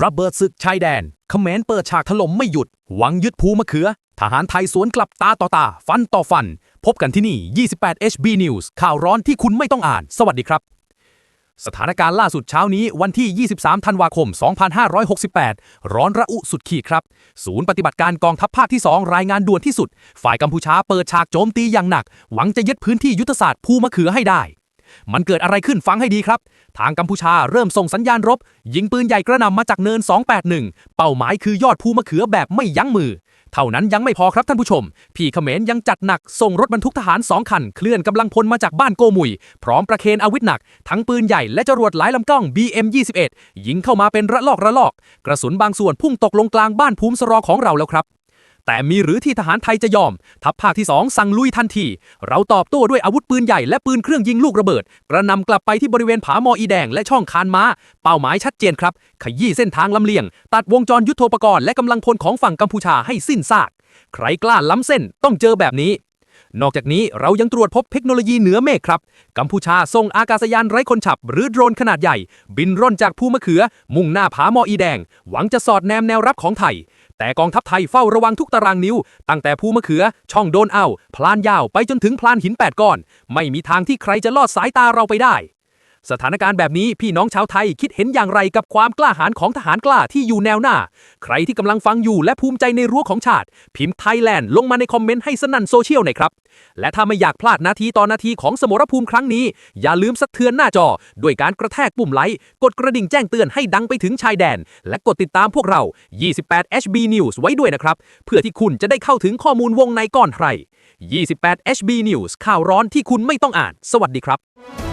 ระเบิดศึกชายแดนเขมรเปิดฉากถล่มไม่หยุด หวังยึดภูมะเขือ ทหารไทยสวนกลับตาต่อตา ฟันต่อฟัน พบกันที่นี่ 28 HB News ข่าวร้อนที่คุณไม่ต้องอ่าน สวัสดีครับ สถานการณ์ล่าสุดเช้านี้วันที่ 23 ธันวาคม 2568 ร้อนระอุสุดขีดครับ ศูนย์ปฏิบัติการกองทัพภาคที่ 2 รายงานด่วนที่สุด ฝ่ายกัมพูชาเปิดฉากโจมตีอย่างหนัก หวังจะยึดพื้นที่ยุทธศาสตร์ภูมะเขือให้ได้ มันเกิดอะไรขึ้นฟังให้ดีครับ ทางกัมพูชาเริ่มส่งสัญญาณรบ ยิงปืนใหญ่กระหน่ำมาจากเนิน 281 เป้าหมายคือยอดภูมะเขือแบบไม่ยั้งมือ เท่านั้นยังไม่พอครับท่านผู้ชม พี่เขมรยังจัดหนักส่งรถบรรทุกทหารสองคัน เคลื่อนกำลังพลมาจากบ้านโกมุย พร้อมประเคนอาวุธหนัก ทั้งปืนใหญ่และจรวดหลายลำกล้อง BM21 ยิงเข้ามาเป็นระลอกระลอก กระสุนบางส่วนพุ่งตกลงกลางบ้านภูมิสรอของเราแล้วครับ แต่มีหรือที่ทหารไทยจะยอม ทัพภาคที่ 2 สั่งลุยทันที เราตอบโต้ด้วยอาวุธปืนใหญ่และปืนเครื่องยิงลูกระเบิด กระนำกลับไปที่บริเวณผามออีแดงและช่องคานม้า เป้าหมายชัดเจนครับ ขยี้เส้นทางลำเลียง ตัดวงจรยุทโธปกรณ์และกำลังพลของฝั่งกัมพูชาให้สิ้นซาก ใครกล้าล้ำเส้นต้องเจอแบบนี้นอกจากนี้เรายังตรวจพบเทคโนโลยีเหนือเมฆครับ กัมพูชาส่งอากาศยานไร้คนขับ หรือโดรนขนาดใหญ่ บินร่อนจากภูมะเขือ มุ่งหน้าผามออีแดง หวังจะสอดแนมแนวรับของไทย แต่กองทัพไทยเฝ้าระวังทุกตารางนิ้ว ตั้งแต่ภูมะเขือ ช่องโดนเอาพลานยาวไปจนถึงพลานหิน 8 ก้อน ไม่มีทางที่ใครจะลอดสายตาเราไปได้ สถานการณ์แบบนี้พี่น้องชาวไทยคิดเห็นอย่างไรกับความกล้าหาญของทหารกล้าที่อยู่แนวหน้า ใครที่กำลังฟังอยู่และภูมิใจในรั้วของชาติ พิมพ์ไทยแลนด์ลงมาในคอมเมนต์ให้สนั่นโซเชียลหน่อยครับ และถ้าไม่อยากพลาดนาทีต่อนาทีของสมรภูมิครั้งนี้ อย่าลืมสะเทือนหน้าจอ ด้วยการกระแทกปุ่มไลค์กดกระดิ่งแจ้งเตือนให้ดังไปถึงชายแดน และกดติดตามพวกเรา 28 HB News ไว้ด้วยนะครับเพื่อที่คุณจะได้เข้าถึงข้อมูลวงในก่อนใคร 28 HB News ข่าวร้อนที่คุณไม่ต้องอ่าน สวัสดีครับ